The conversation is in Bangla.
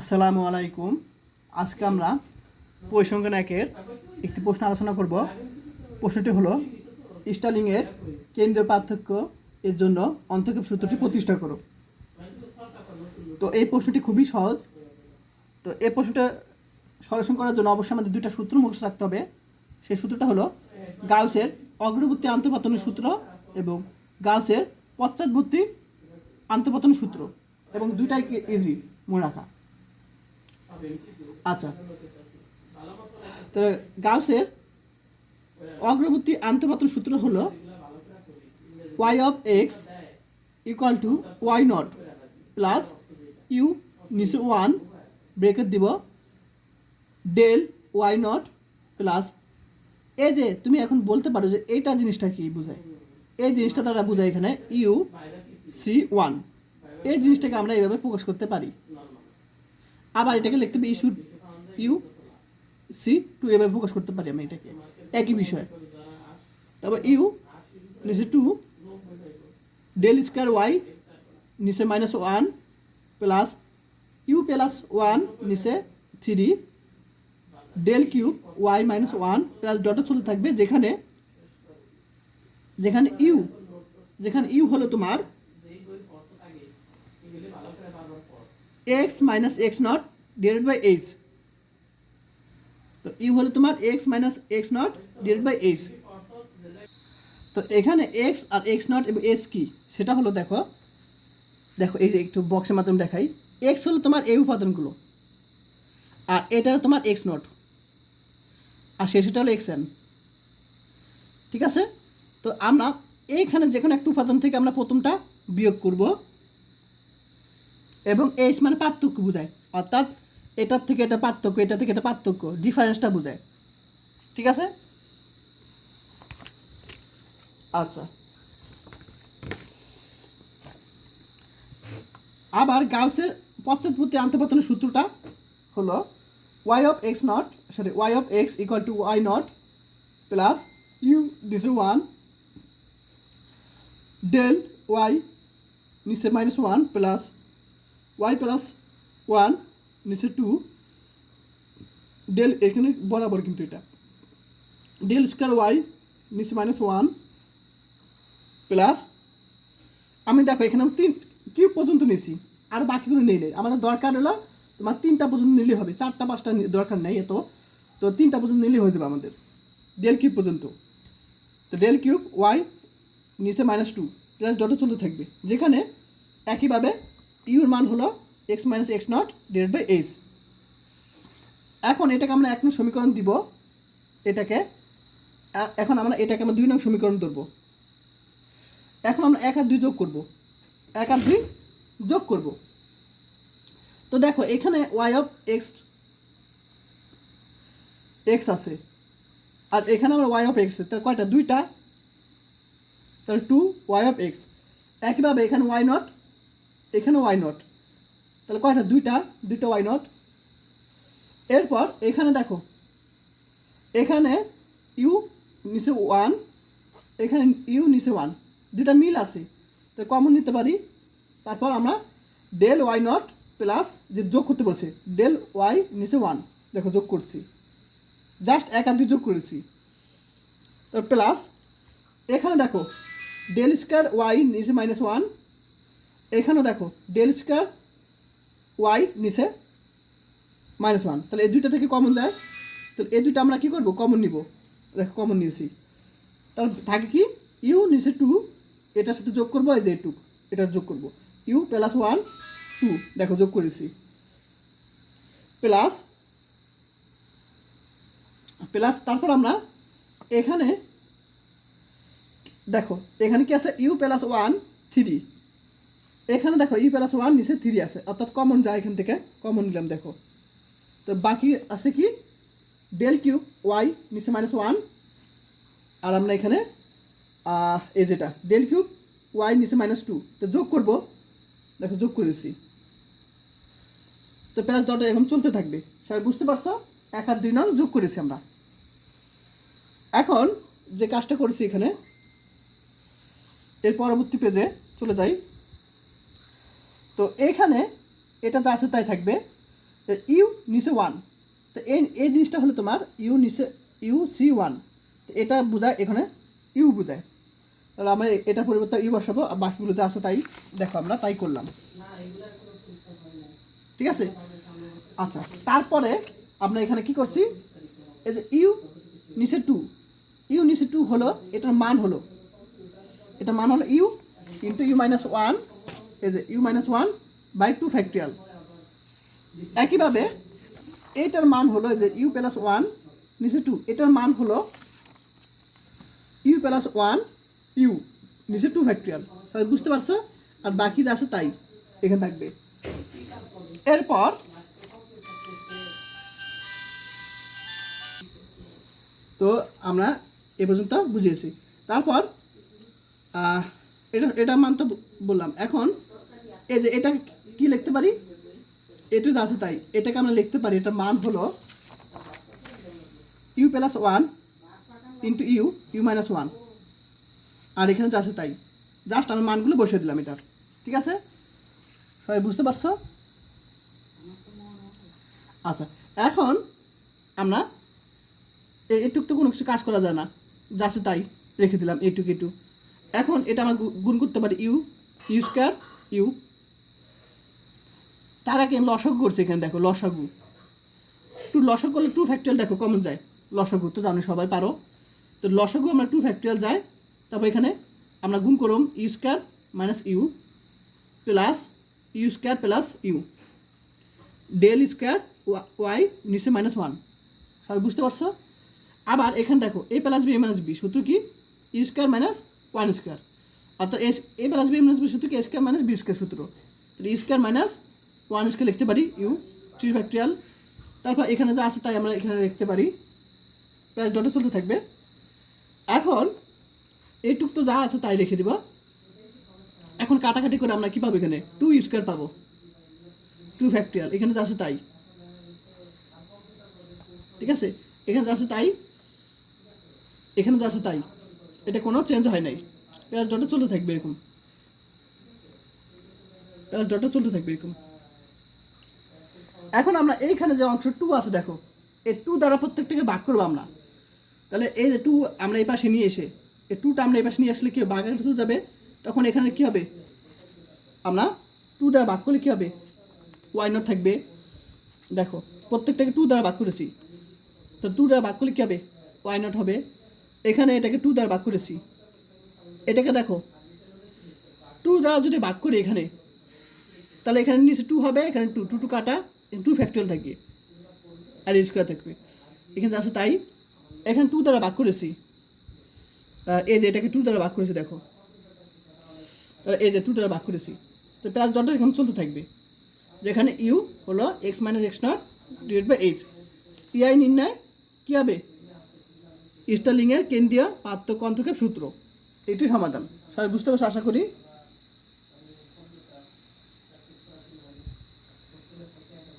আসসালামু আলাইকুম। আজকে আমরা পরিসংখ্যান একের একটি প্রশ্ন আলোচনা করব। প্রশ্নটি হলো, স্টালিংয়ের কেন্দ্রীয় পার্থক্য এর জন্য অন্তক্ষেপ সূত্রটি প্রতিষ্ঠা করো। তো এই প্রশ্নটি খুবই সহজ। তো এই প্রশ্নটা সলিউশন করার জন্য অবশ্যই আমাদের দুইটা সূত্র মুখস্থ রাখতে হবে। সেই সূত্রটা হলো, গাউসের অগ্রবর্তী আন্তঃপাতনের সূত্র এবং গাউসের পশ্চাৎবর্তী আন্তঃপাতনের সূত্র এবং দুইটাই ইজি মনে রাখা। আচ্ছা। তো গাউসের অগ্রবর্তী আন্তঃপাতন সূত্র হলো y of x equal to y naught plus u নিচে ওয়ান ব্রেকেট দিব ডেল ওয়াই নট প্লাস এই যে তুমি এখন বলতে পারো যে এইটা জিনিসটা কি বোঝায়? এই জিনিসটা তারা বোঝায় এখানে ইউ সি ওয়ান এই জিনিসটাকে আমরা এইভাবে প্রকাশ করতে পারি। আবার এটাকে লিখতে হবে ইস্যু ইউ সি টু এভাবে প্রকাশ করতে পারি আমি এটাকে। একই বিষয়। তারপর ইউ নিচে টু ডেল স্কোয়ার ওয়াই নিচে minus one plus u plus one নিচে three del cube y minus one plus ডটে চলতে থাকবে যেখানে যেখানে ইউ যেখানে ইউ হলো তোমার x minus x naught divide by h তো ইউ হলো তোমার x minus x naught divide by h তো এখানে এক্স আর এক্স নট এবং এস কি? সেটা হলো দেখো দেখো এই যে একটু বক্সের মাধ্যমে দেখাই। এক্স হলো তোমার এই উপাদানগুলো, আর এটা তোমার এক্স নট আর শেষটা হলো এক্স এন ঠিক আছে? তো আমরা এইখানে যে কোনো একটা উপাদান থেকে আমরা প্রথমটা বিয়োগ করব। এবং এইচ মানে পার্থক্য বোঝায়। অর্থাৎ এটার থেকে এটা পার্থক্য এটা থেকে এটা পার্থক্য ডিফারেন্সটা বোঝায়। ঠিক আছে? আচ্ছা। আবার গাউসের পশ্চাৎপত্তি আন্তঃপাতনের সূত্রটা হলো y of x naught sorry y of x equal to y naught plus u this one del y নিচে minus one plus y plus one নিচে টু ডেল এখানে বরাবর কিন্তু এটা। ডেল স্কোয়ার ওয়াই নিচে মাইনাস ওয়ান প্লাস আমি দেখো এখানে আমি তিন কিউব পর্যন্ত নিয়েছি, আর বাকিগুলো নেই নেই। আমাদের দরকার হলো তোমার তিনটা পর্যন্ত নিলে হবে, চারটা, পাঁচটা দরকার নেই এত। তো তিনটা পর্যন্ত নিলে হয়ে যাবে আমাদের। ডেল কিউব পর্যন্ত। তো ডেল কিউব ওয়াই নিচে মাইনাস টু প্লাস ডটে চলতে থাকবে। যেখানে একইভাবে ইউর মান হলো x minus x naught divide by h এখন এটাকে আমরা এক নং সমীকরণ দিব। এটাকে এখন আমরা এটাকে আমরা দুই নং সমীকরণ ধরবো। এখন আমরা এক আর দুই যোগ করব। এক আর দুই যোগ করব। তো দেখো, এখানে ওয়াই অফ এক্স এক্স আছে। আর এখানে আমরা ওয়াই অফ এক্স তার কয়টা? দুইটা? তাহলে টু ওয়াই অফ এক্স একইভাবে এখানে ওয়াই নট এখানে ওয়াই নট তাহলে কয়টা? দুইটা? দুইটা ওয়াই নট এরপর এখানে দেখো, এখানে ইউ নিচে ওয়ান এখানে ইউ নিচে ওয়ান দুটা মিল আছে। তো কমন নিতে পারি। তারপর আমরা ডেল ওয়াই নট প্লাস যে যোগ করতে বলছে ডেল ওয়াই নিচে ওয়ান দেখো যোগ করছি। জাস্ট এক আর দুই যোগ করেছি। তো প্লাস এখানে দেখো ডেল স্কোয়ার ওয়াই নিচে মাইনাস ওয়ান এখানেও দেখো ডেল স্কোয়ার ওয়াই নিচে মাইনাস ওয়ান তাহলে এই দুইটা থেকে কমন যায়। তাহলে এই দুইটা আমরা কী করব? কমন নিব। দেখো কমন নিয়েছি। তার থাকে কি? ইউ নিচে টু এটার সাথে যোগ করব, এই যে টু এটা যোগ করব। ইউ প্লাস ওয়ান টু দেখো, যোগ করেছি। প্লাস প্লাস তারপর আমরা এখানে, দেখো, এখানে কি আছে? ইউ প্লাস ওয়ান থ্রি এখানে দেখো ই প্লাস ওয়ান নিচে থ্রি আছে, অর্থাৎ কমন যায় এখান থেকে কমন নিলাম, দেখো। তো বাকি আছে কি? ডেল কিউ ওয়াই নিচে মাইনাস ওয়ান আর আমরা এখানে এই যেটা ডেল কিউ ওয়াই নিচে মাইনাস টু তো যোগ করব, দেখো, যোগ করেছি তো প্লাস ডট এখন চলতে থাকবে, সবাই বুঝতে পারছ? এক আর দুই নং যোগ করেছি আমরা। এখন যে কাজটা করেছি এখানে, এর পরবর্তী পেজে চলে যাই। তো এখানে এটা যা আছে তাই থাকবে। ইউ নিচে ওয়ান তো এই এই জিনিসটা হলো তোমার ইউ নিচে ইউ সি ওয়ান তো এটা বোঝায় এখানে ইউ বোঝায়। তাহলে আমরা এটা পরিবর্তে ইউ বসাবো আর বাকিগুলো যা আছে তাই দেখো আমরা তাই করলাম। ঠিক আছে? আচ্ছা তারপরে আমরা এখানে কি করছি? এই যে ইউ নিচে টু ইউ নিচে টু হলো এটার মান হলো। এটা মান হলো u into u minus one এই যে u minus one by two factorial একইভাবে এইটার মান হলো যে ইউ প্লাস ওয়ান নিচে টু এটার মান হলো ইউ প্লাস ওয়ান ইউ নিচে টু ফ্যাক্টরিয়াল তাহলে বুঝতে পারছ? আর বাকি যা আছে তাই, এখানে থাকবে। এরপর তো আমরা এ পর্যন্ত বুঝিয়েছি। তারপর এটা এটা মান তো বললাম। এখন এই যে এটা কি লিখতে পারি? এটা আছে তাই। এটাকে আমরা লিখতে পারি। এটার মান হলো u plus one into u u minus one আর এখানে যা আছে তাই। জাস্ট আমি মানগুলো বসিয়ে দিলাম এটার। ঠিক আছে? সবাই বুঝতে পারছ? আচ্ছা এখন আমরা এটুক তো কোনো কিছু কাজ করা যায় না। যা আছে তাই রেখে দিলাম এটুক এটু এখন এটা আমরা গুণ করতে পারি ইউ ইউ স্কোয়ার ইউ তার আগে লসাগু করছে এখানে, দেখো, লসাগু। টু লসাগু করলে টু ফ্যাক্টরিয়াল দেখো কমন যায়। লসাগু, তো জানো সবাই পারো। তো লসাগু আমরা টু ফ্যাক্টরিয়াল যায়, তারপর এখানে আমরা গুণ করম u square minus u plus u square plus u del square y নিচে মাইনাস ওয়ান সবাই বুঝতে পারছ? আবার এখানে দেখো a plus b minus b সূত্র কি? U square minus one square অর্থাৎ S a plus b minus b সূত্র কি? A square minus b square সূত্র। তাহলে u square minus one square লিখতে পারি, ইউ থ্রি ফ্যাক্টরিয়াল তারপর এখানে যা আছে তাই আমরা এখানে লিখতে পারি। প্রায় ডটে চলতে থাকবে। এখন এইটুক তো যা আছে তাই রেখে দিব। এখন কাটাকাটি করে আমরা কী পাবো এখানে? টু স্কোয়ার পাবো। টু ফ্যাক্টরিয়াল এখানে যা আছে তাই। ঠিক আছে? এখানে যা আছে তাই। এখানে যা আছে তাই। এটা কোনো চেঞ্জ হয় নাই। প্লাস ডটে চলতে থাকবে এরকম। প্লাস ডটে চলতে থাকবে এরকম। এখন আমরা এইখানে যে অংশ টু আছে, দেখো এই টু দ্বারা প্রত্যেকটাকে ভাগ করব আমরা। তাহলে এই যে টু আমরা এই পাশে নিয়ে এসে এই টুটা আমরা এই পাশে নিয়ে আসলে কি বাঘের টু যাবে, তখন এখানে কি হবে? আমরা টু দ্বারা ভাগ করলে কী হবে? ওয়াই নট থাকবে। দেখো, প্রত্যেকটাকে টু দ্বারা ভাগ করেছি। তো টু দ্বারা ভাগ করলে কী হবে? ওয়াই নট হবে। এখানে এটাকে টু দ্বারা ভাগ করেছি। এটাকে দেখো টু দ্বারা যদি ভাগ করি এখানে, তাহলে এখানে নিচে টু হবে, এখানে টু টু টু কাটা। টু ফ্যাক্টরিয়াল থাকবে আর স্কোয়ার থাকবে। এখানে আছে তাই, এখানে টু দ্বারা ভাগ করেছি। এই যে এটাকে টু দ্বারা ভাগ করেছি, দেখো। এই যে টু দ্বারা ভাগ করেছি, তো প্লাস ডটটা এখানে চলতে থাকবে। যেখানে ইউ হলো x minus x naught divide by h ইআই নির্ণয়? কী হবে? স্টার্লিংয়ের কেন্দ্রীয় পার্থক্য অন্তর্ক্ষেপ সূত্র। এটি সমাধান। সবাই বুঝতে পারছ? আশা করি